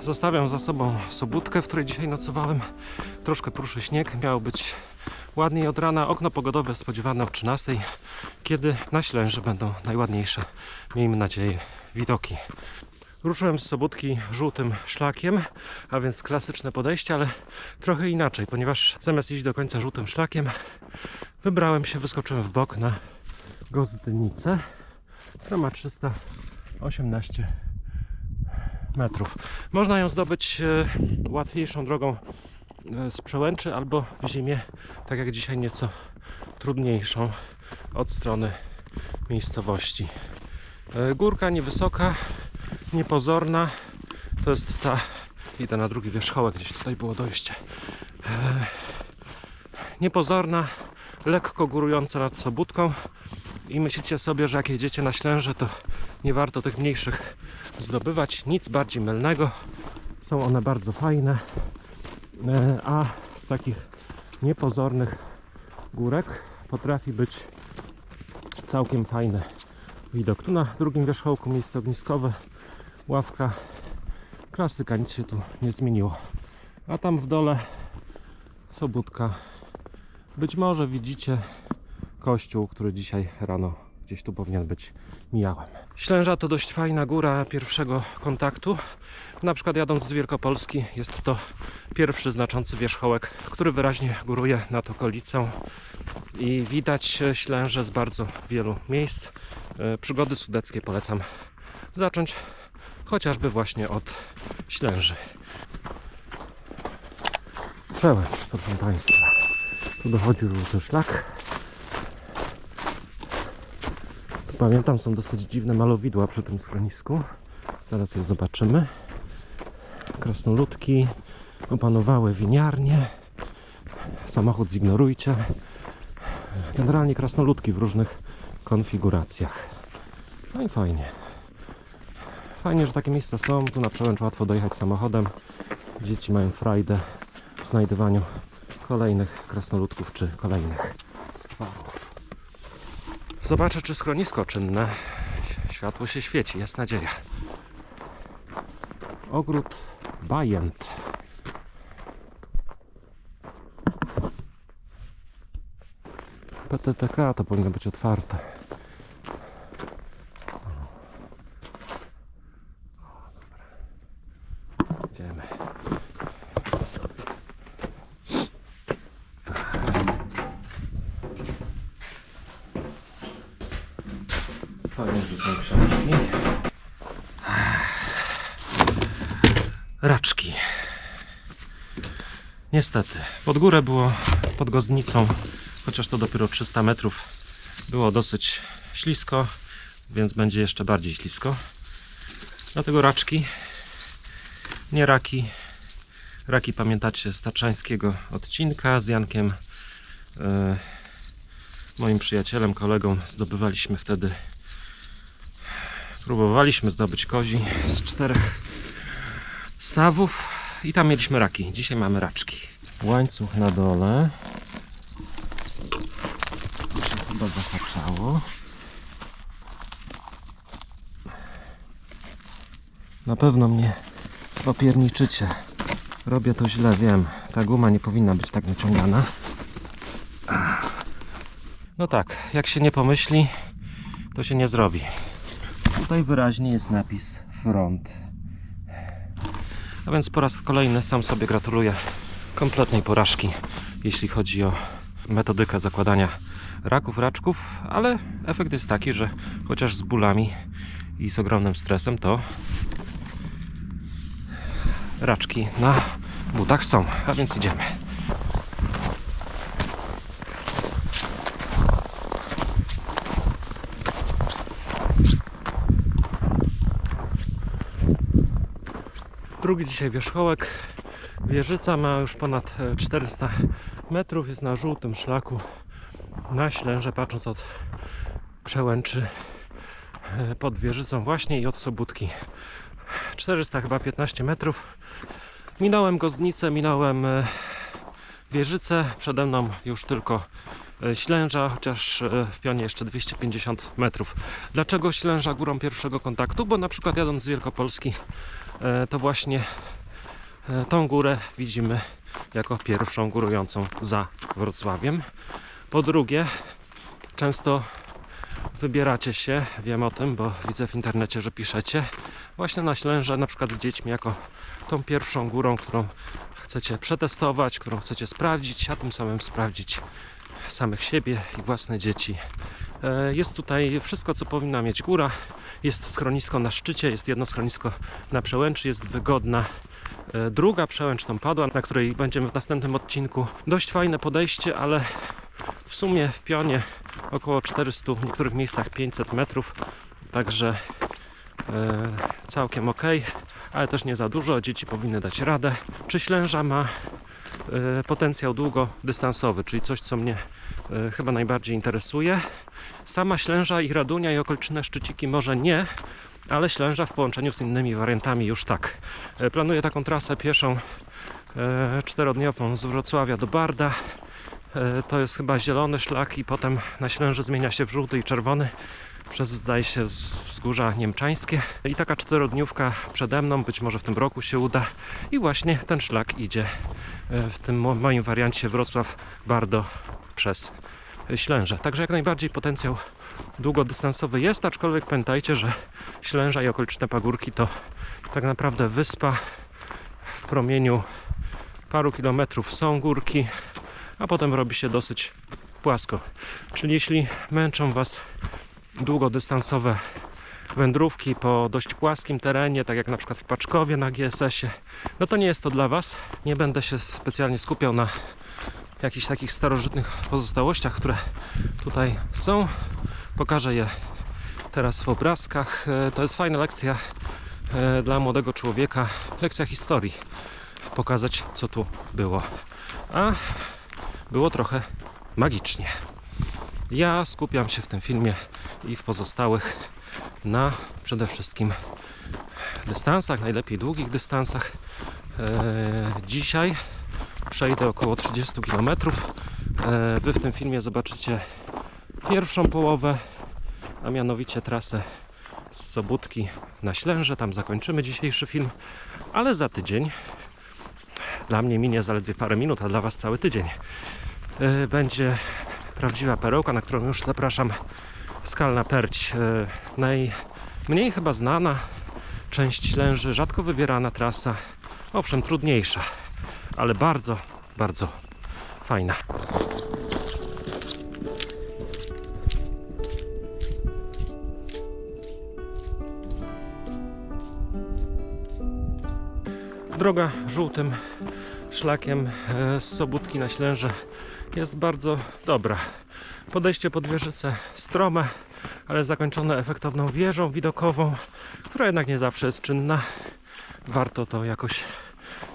Zostawiam za sobą sobótkę, w której dzisiaj nocowałem. Troszkę pruszy śnieg, miało być ładniej od rana. Okno pogodowe spodziewane o 13, kiedy na Ślęży będą najładniejsze, miejmy nadzieję, widoki. Ruszyłem z Sobótki żółtym szlakiem, a więc klasyczne podejście, ale trochę inaczej, ponieważ zamiast iść do końca żółtym szlakiem, wybrałem się, wyskoczyłem w bok na Gozdnicę, która ma 318 metrów. Można ją zdobyć e, łatwiejszą drogą e, z przełęczy albo w zimie, tak jak dzisiaj, nieco trudniejszą od strony miejscowości. E, Górka niewysoka, niepozorna. To jest ta. Idę na drugi wierzchołek, gdzieś tutaj było dojście. E, Niepozorna, lekko górująca nad Sobótką. I myślicie sobie, że jak jedziecie na Ślęże, to nie warto tych mniejszych zdobywać. Nic bardziej mylnego. Są one bardzo fajne. E, A z takich niepozornych górek potrafi być całkiem fajny widok. Tu na drugim wierzchołku miejsce ogniskowe, ławka, klasyka, nic się tu nie zmieniło. A tam w dole Sobótka. Być może widzicie kościół, który dzisiaj rano gdzieś tu powinien być. Mijałem. Ślęża to dość fajna góra pierwszego kontaktu. Na przykład jadąc z Wielkopolski jest to pierwszy znaczący wierzchołek, który wyraźnie góruje nad okolicą i widać Ślęże z bardzo wielu miejsc. E, Przygody sudeckie polecam zacząć chociażby właśnie od Ślęży. Przełęcz, proszę Państwa. Tu dochodzi żółty szlak. Tu pamiętam, są dosyć dziwne malowidła przy tym schronisku. Zaraz je zobaczymy. Krasnoludki opanowały winiarnie. Samochód zignorujcie. Generalnie krasnoludki w różnych konfiguracjach. No i fajnie. Fajnie, że takie miejsca są. Tu na przełęcz łatwo dojechać samochodem. Dzieci mają frajdę w znajdywaniu kolejnych krasnoludków czy kolejnych stworów. Zobaczę, czy schronisko czynne. Światło się świeci, jest nadzieja. Ogród Bajent. PTTK to powinno być otwarte. Idziemy. Fajnie, że są książki. Raczki. Niestety, pod górę było pod Goznicą, chociaż to dopiero 300 metrów, było dosyć ślisko, więc będzie jeszcze bardziej ślisko. Dlatego raczki, nie raki. Raki pamiętacie z taczańskiego odcinka z Jankiem, e, moim przyjacielem, kolegą. Zdobywaliśmy wtedy, próbowaliśmy zdobyć kozi z czterech stawów i tam mieliśmy raki. Dzisiaj mamy raczki. Łańcuch na dole. Chyba zahaczało. Na pewno mnie popierniczycie. Robię to źle, wiem. Ta guma nie powinna być tak naciągana. No tak, jak się nie pomyśli, to się nie zrobi. Tutaj wyraźnie jest napis front. A więc po raz kolejny sam sobie gratuluję kompletnej porażki, jeśli chodzi o metodykę zakładania raków, raczków, ale efekt jest taki, że chociaż z bólami i z ogromnym stresem, to raczki na butach są, a więc idziemy. Drugi dzisiaj wierzchołek. Wieżyca ma już ponad e, 400 metrów, jest na żółtym szlaku na Ślęże, patrząc od przełęczy e, pod wieżycą właśnie i od Sobótki. 400 chyba 15 metrów. Minąłem Gozdnicę, minąłem e, wieżycę, przede mną już tylko e, Ślęża, chociaż e, w pionie jeszcze 250 metrów. Dlaczego Ślęża górą pierwszego kontaktu? Bo na przykład jadąc z Wielkopolski, e, to właśnie e, tą górę widzimy jako pierwszą górującą za Wrocławiem. Po drugie, często wybieracie się, wiem o tym, bo widzę w internecie, że piszecie, właśnie na Ślęże, na przykład z dziećmi, jako tą pierwszą górą, którą chcecie przetestować, którą chcecie sprawdzić, a tym samym sprawdzić samych siebie i własne dzieci. E, Jest tutaj wszystko, co powinna mieć góra. Jest schronisko na szczycie, jest jedno schronisko na przełęczy, jest wygodna e, druga przełęcz tam padła, na której będziemy w następnym odcinku. Dość fajne podejście, ale w sumie w pionie około 400, w niektórych miejscach 500 metrów, także e, całkiem ok, ale też nie za dużo, dzieci powinny dać radę. Czy Ślęża ma potencjał długodystansowy, czyli coś, co mnie e, chyba najbardziej interesuje. Sama Ślęża i Radunia i okoliczne szczyciki może nie, ale Ślęża w połączeniu z innymi wariantami już tak. E, Planuję taką trasę pieszą e, czterodniową z Wrocławia do Barda. E, To jest chyba zielony szlak i potem na Ślęży zmienia się w żółty i czerwony przez zdaje się wzgórza niemczańskie. I taka czterodniówka przede mną, być może w tym roku się uda. I właśnie ten szlak idzie e, w tym mo- moim wariancie Wrocław Bardo przez Ślęże. Także jak najbardziej potencjał długodystansowy jest, aczkolwiek pamiętajcie, że Ślęża i okoliczne pagórki to tak naprawdę wyspa w promieniu paru kilometrów są górki, a potem robi się dosyć płasko. Czyli jeśli męczą Was długodystansowe wędrówki po dość płaskim terenie, tak jak na przykład w Paczkowie na GSS-ie, no to nie jest to dla Was. Nie będę się specjalnie skupiał na jakichś takich starożytnych pozostałościach, które tutaj są. Pokażę je teraz w obrazkach. E, To jest fajna lekcja e, dla młodego człowieka, lekcja historii. Pokazać, co tu było. A było trochę magicznie. Ja skupiam się w tym filmie i w pozostałych na przede wszystkim dystansach, najlepiej długich dystansach. E, dzisiaj przejdę około 30 km. E, wy w tym filmie zobaczycie pierwszą połowę, a mianowicie trasę z Sobótki na Ślęże. Tam zakończymy dzisiejszy film, ale za tydzień, dla mnie minie zaledwie parę minut, a dla Was cały tydzień, e, będzie prawdziwa perełka, na którą już zapraszam. Skalna Perć, e, najmniej chyba znana część Ślęży, rzadko wybierana trasa, owszem trudniejsza, ale bardzo, bardzo fajna. Droga żółtym szlakiem e, z Sobótki na Ślęże jest bardzo dobra. Podejście pod wieżycę strome, ale zakończone efektowną wieżą widokową, która jednak nie zawsze jest czynna. Warto to jakoś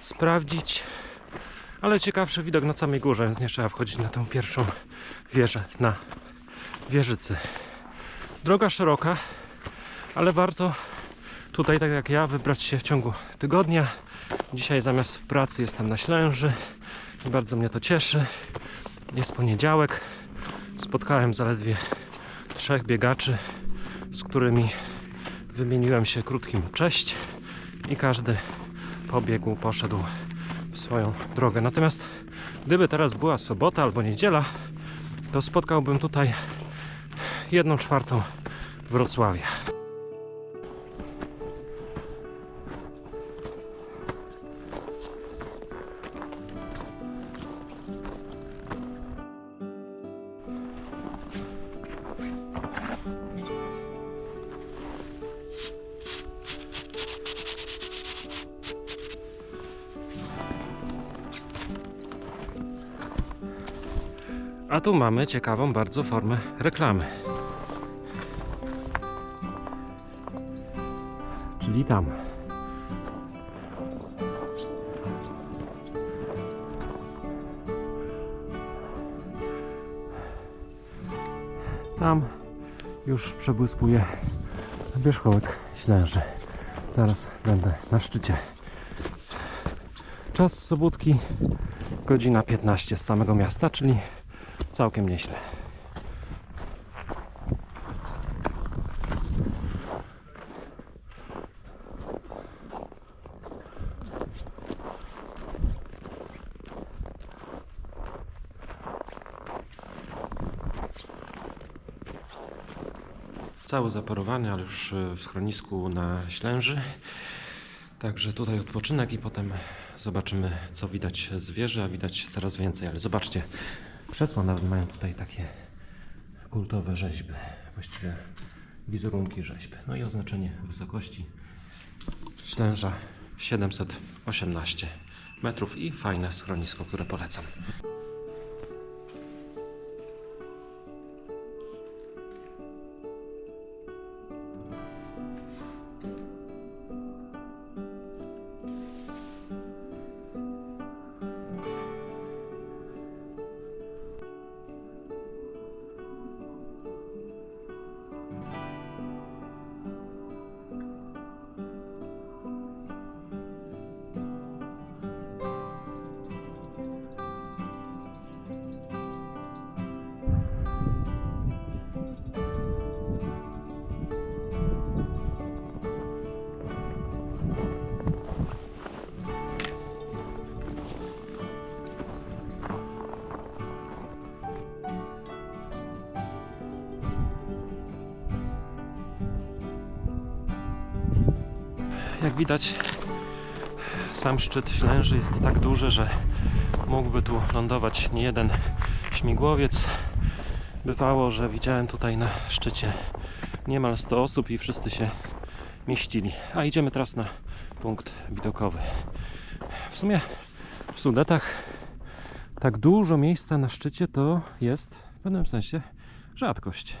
sprawdzić. Ale ciekawszy widok na samej górze, więc nie trzeba wchodzić na tą pierwszą wieżę na wieżycy. Droga szeroka, ale warto tutaj, tak jak ja, wybrać się w ciągu tygodnia. Dzisiaj zamiast w pracy jestem na Ślęży bardzo mnie to cieszy. Jest poniedziałek. Spotkałem zaledwie trzech biegaczy, z którymi wymieniłem się krótkim cześć i każdy pobiegł, poszedł w swoją drogę. Natomiast gdyby teraz była sobota albo niedziela, to spotkałbym tutaj jedną czwartą Wrocławia. Tu mamy ciekawą bardzo formę reklamy. Czyli tam. Tam już przebłyskuje wierzchołek Ślęży. Zaraz będę na szczycie. Czas Sobótki godzina 15 z samego miasta, czyli całkiem nieźle. Cały zaparowany, ale już y, w schronisku na Ślęży. Także tutaj odpoczynek i potem zobaczymy, co widać z wieży, a widać coraz więcej. Ale zobaczcie, krzesła nawet mają tutaj takie kultowe rzeźby, właściwie wizerunki rzeźby. No i oznaczenie wysokości Ślęża 718 metrów i fajne schronisko, które polecam. Jak widać, sam szczyt Ślęży jest tak duży, że mógłby tu lądować nie jeden śmigłowiec. Bywało, że widziałem tutaj na szczycie niemal 100 osób i wszyscy się mieścili. A idziemy teraz na punkt widokowy. W sumie w Sudetach tak dużo miejsca na szczycie to jest w pewnym sensie rzadkość.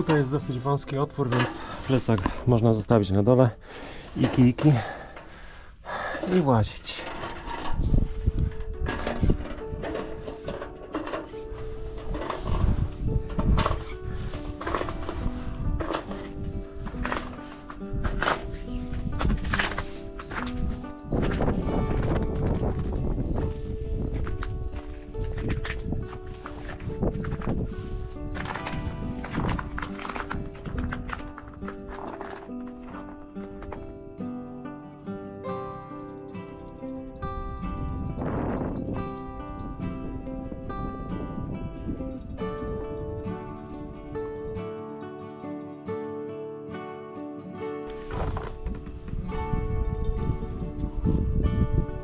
Tutaj jest dosyć wąski otwór, więc plecak można zostawić na dole i kijki i łazić.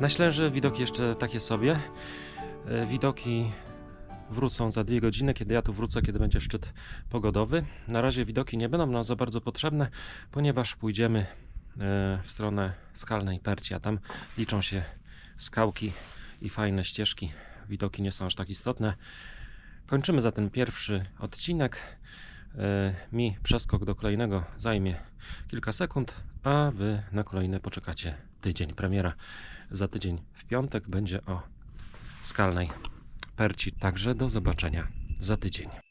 Na Ślęży widoki jeszcze takie sobie. E, Widoki wrócą za dwie godziny, kiedy ja tu wrócę, kiedy będzie szczyt pogodowy. Na razie widoki nie będą nam za bardzo potrzebne, ponieważ pójdziemy e, w stronę skalnej Perci, a tam liczą się skałki i fajne ścieżki. Widoki nie są aż tak istotne. Kończymy za ten pierwszy odcinek. E, Mi przeskok do kolejnego zajmie kilka sekund, a wy na kolejne poczekacie tydzień. Premiera za tydzień w piątek będzie o skalnej Perci. Także do zobaczenia za tydzień.